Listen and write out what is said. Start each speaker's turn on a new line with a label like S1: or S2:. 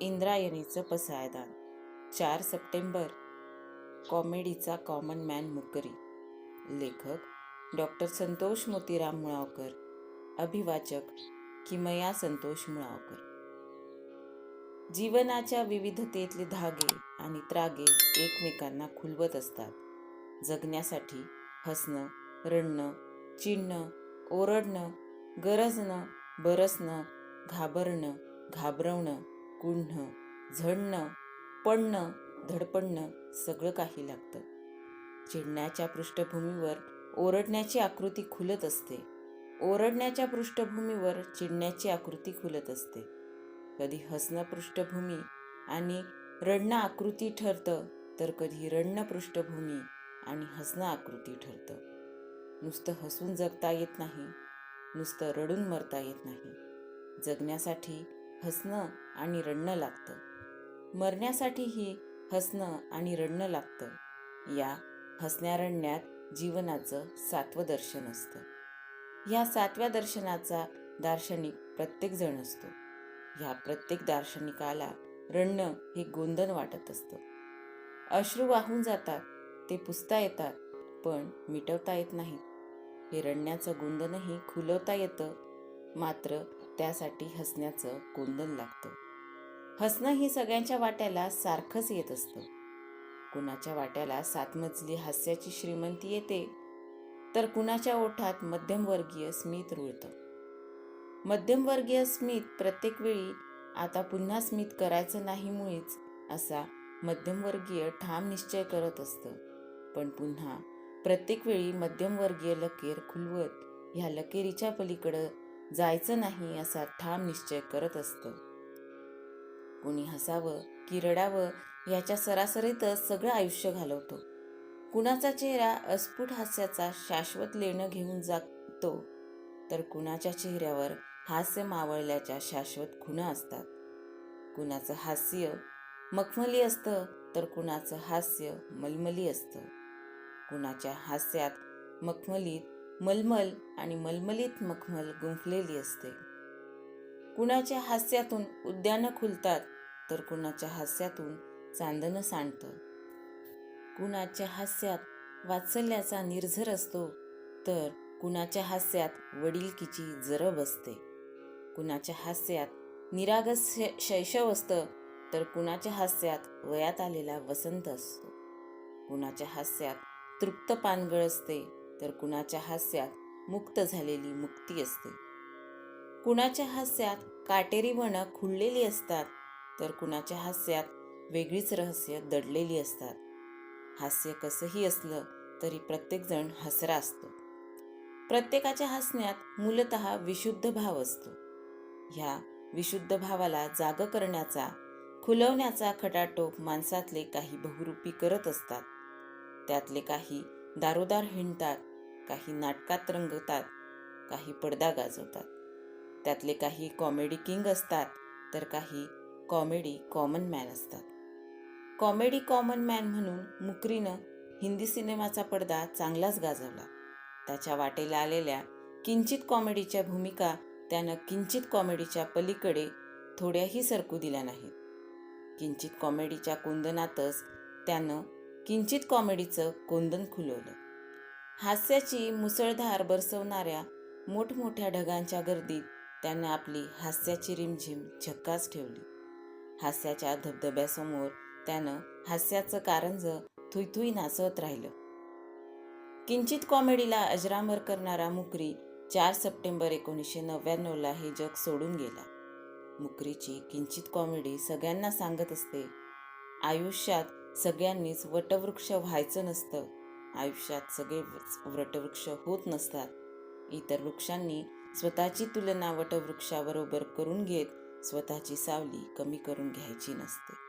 S1: इंद्रायणीचं पसायदान चार सप्टेंबर कॉमेडीचा common man Mukri. लेखक डॉक्टर संतोष मोतीराम मुळावकर. अभिवाचक किमया संतोष मुळावकर. जीवनाच्या विविधतेतले धागे आणि त्रागे एकमेकांना खुलवत असतात. जगण्यासाठी हसणं रडणं चिडणं ओरडणं गरजणं बरसणं घाबरणं घाबरवणं कुंढणं झडणं पडणं धडपडणं सगळं काही लागतं. चिडण्याच्या पृष्ठभूमीवर ओरडण्याची आकृती खुलत असते. ओरडण्याच्या पृष्ठभूमीवर चिडण्याची आकृती खुलत असते. कधी हसणं पृष्ठभूमी आणि रडणं आकृती ठरतं तर कधी रडणं पृष्ठभूमी आणि हसणं आकृती ठरतं. नुसतं हसून जगता येत नाही नुसतं रडून मरता येत नाही. जगण्यासाठी हसणं आणि रडणं लागतं. मरण्यासाठीही हसणं आणि रडणं लागतं. या हसण्या रडण्यात जीवनाचं सातवं दर्शन असतं. या सातव्या दर्शनाचा दार्शनिक प्रत्येकजण असतो. ह्या प्रत्येक दार्शनिकाला रडणं हे गोंधन वाटत असतं. अश्रू वाहून जातात ते पुसता येतात पण मिटवता येत नाहीत. हे रडण्याचं गोंधनही खुलवता येतं. मात्र त्यासाठी हसण्याचं गोंधन लागतं. हसणं ही सगळ्यांच्या वाट्याला सारखंच येत असतं. कुणाच्या वाट्याला सातमजली हास्याची श्रीमंती येते तर कुणाच्या ओठात मध्यमवर्गीय स्मित रुळतं. मध्यमवर्गीय स्मित प्रत्येक वेळी आता पुन्हा स्मित करायचं नाही मुळीच असा मध्यमवर्गीय ठाम निश्चय करत असतं. पण पुन्हा प्रत्येक वेळी मध्यमवर्गीय लकेर खुलवत ह्या लकेरीच्या पलीकडं जायचं नाही असा ठाम निश्चय करत असतं. कुणी हसावं की रडावं याच्या सरासरीतच सगळं आयुष्य घालवतो. कुणाचा चेहरा अस्फुट हास्याचा शाश्वत लेणं घेऊन जातो तर कुणाच्या चेहऱ्यावर हास्य मावळल्याच्या शाश्वत खुणा असतात. कुणाचं हास्य मखमली असतं तर कुणाचं हास्य मलमली असतं. कुणाच्या हास्यात मखमलीत मलमल आणि मलमलीत मखमल गुंफलेली असते. कुणाच्या हास्यातून उद्यानं खुलतात तर कुणाच्या हास्यातून चांदणं सांडतं. कुणाच्या हास्यात वात्सल्याचा निर्झर असतो तर कुणाच्या हास्यात वडिलकीची जरब असते. कुणाच्या हास्यात निरागस शैशव असतं तर कुणाच्या हास्यात वयात आलेला वसंत असतो. कुणाच्या हास्यात तृप्त पानगळ असते तर कुणाच्या हास्यात मुक्त झालेली मुक्ती असते. कुणाच्या हास्यात काटेरी वणं खुललेली असतात तर कुणाच्या हास्यात वेगळीच रहस्य दडलेली असतात. हास्य कसंही असलं तरी प्रत्येकजण हसरा असतो. प्रत्येकाच्या हसण्यात मूलतः विशुद्ध भाव असतो. ह्या विशुद्ध भावाला जाग करण्याचा खुलवण्याचा खटाटोप माणसातले काही बहुरूपी करत असतात. त्यातले काही दारोदार हिंडतात काही नाटकात रंगवतात काही पडदा गाजवतात. त्यातले काही कॉमेडी किंग असतात तर काही कॉमेडी कॉमन मॅन असतात. कॉमेडी कॉमन मॅन म्हणून मुकरीनं हिंदी सिनेमाचा पडदा चांगलाच गाजवला. त्याच्या वाटेला आलेल्या किंचित कॉमेडीच्या भूमिका त्यानं किंचित कॉमेडीच्या पलीकडे थोड्याही सरकू दिल्या नाहीत. किंचित कॉमेडीच्या कुंदनातच त्यानं किंचित कॉमेडीचं कोंदन खुलवलं. हास्याची मुसळधार बरसवणाऱ्या मोठमोठ्या ढगांच्या गर्दीत त्यानं आपली हास्याची रिमझिम झक्काच ठेवली. हास्याच्या धबधब्यासमोर त्यानं हास्याचं कारंज थुईथुई नाचवत राहिलं. किंचित कॉमेडीला अजरामर करणारा मुकरी चार सप्टेंबर एकोणीसशे नव्याण्णवला हे जग सोडून गेला. मुकरीची किंचित कॉमेडी सगळ्यांना सांगत असते. आयुष्यात सगळ्यांनीच वटवृक्ष व्हायचं नसतं. आयुष्यात सगळे वटवृक्ष होत नसतात. इतर वृक्षांनी स्वतःची तुलना वटवृक्षाबरोबर करून घेत स्वतःची सावली कमी करून घ्यायची नसते.